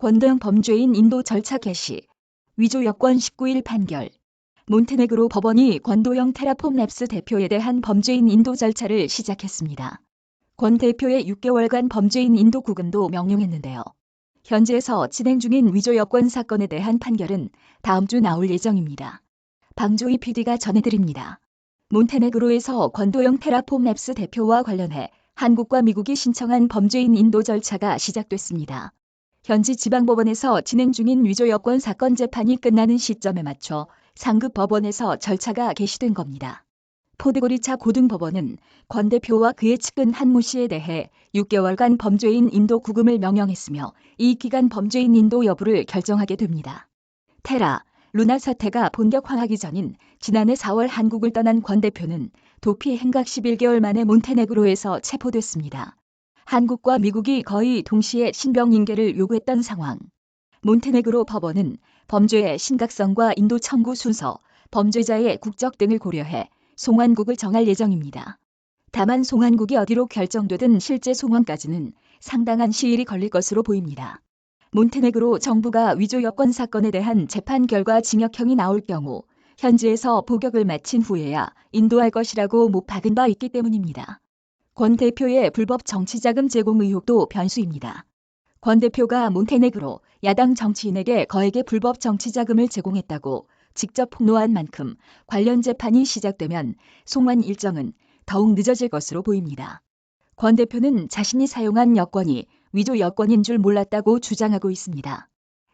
권도영 범죄인 인도 절차 개시. 위조 여권 19일 판결. 몬테네그로 법원이 권도영 테라폼 랩스 대표에 대한 범죄인 인도 절차를 시작했습니다. 권 대표의 6개월간 범죄인 인도 구금도 명령했는데요. 현지에서 진행 중인 위조 여권 사건에 대한 판결은 다음 주 나올 예정입니다. 방조희 PD가 전해드립니다. 몬테네그로에서 권도영 테라폼 랩스 대표와 관련해 한국과 미국이 신청한 범죄인 인도 절차가 시작됐습니다. 현지 지방법원에서 진행 중인 위조 여권 사건 재판이 끝나는 시점에 맞춰 상급 법원에서 절차가 개시된 겁니다. 포드고리차 고등법원은 권 대표와 그의 측근 한모 씨에 대해 6개월간 범죄인 인도 구금을 명령했으며 이 기간 범죄인 인도 여부를 결정하게 됩니다. 테라, 루나 사태가 본격화하기 전인 지난해 4월 한국을 떠난 권 대표는 도피 행각 11개월 만에 몬테네그로에서 체포됐습니다. 한국과 미국이 거의 동시에 신병 인계를 요구했던 상황. 몬테네그로 법원은 범죄의 심각성과 인도 청구 순서, 범죄자의 국적 등을 고려해 송환국을 정할 예정입니다. 다만 송환국이 어디로 결정되든 실제 송환까지는 상당한 시일이 걸릴 것으로 보입니다. 몬테네그로 정부가 위조 여권 사건에 대한 재판 결과 징역형이 나올 경우 현지에서 복역을 마친 후에야 인도할 것이라고 못 박은 바 있기 때문입니다. 권 대표의 불법 정치자금 제공 의혹도 변수입니다. 권 대표가 몬테네그로 야당 정치인에게 거액의 불법 정치자금을 제공했다고 직접 폭로한 만큼 관련 재판이 시작되면 송환 일정은 더욱 늦어질 것으로 보입니다. 권 대표는 자신이 사용한 여권이 위조 여권인 줄 몰랐다고 주장하고 있습니다.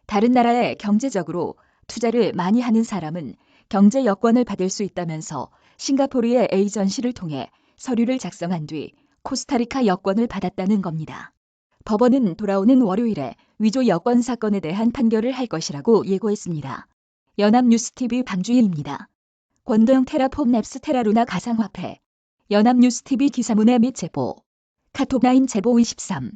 다른 나라에 경제적으로 투자를 많이 하는 사람은 경제 여권을 받을 수 있다면서 싱가포르의 에이전시를 통해 서류를 작성한 뒤 코스타리카 여권을 받았다는 겁니다. 법원은 돌아오는 월요일에 위조 여권 사건에 대한 판결을 할 것이라고 예고했습니다. 연합뉴스TV 방주희입니다. 권도영 테라폼 랩스 테라루나 가상화폐 연합뉴스TV 기사문의 및 제보 카톡라인 제보 23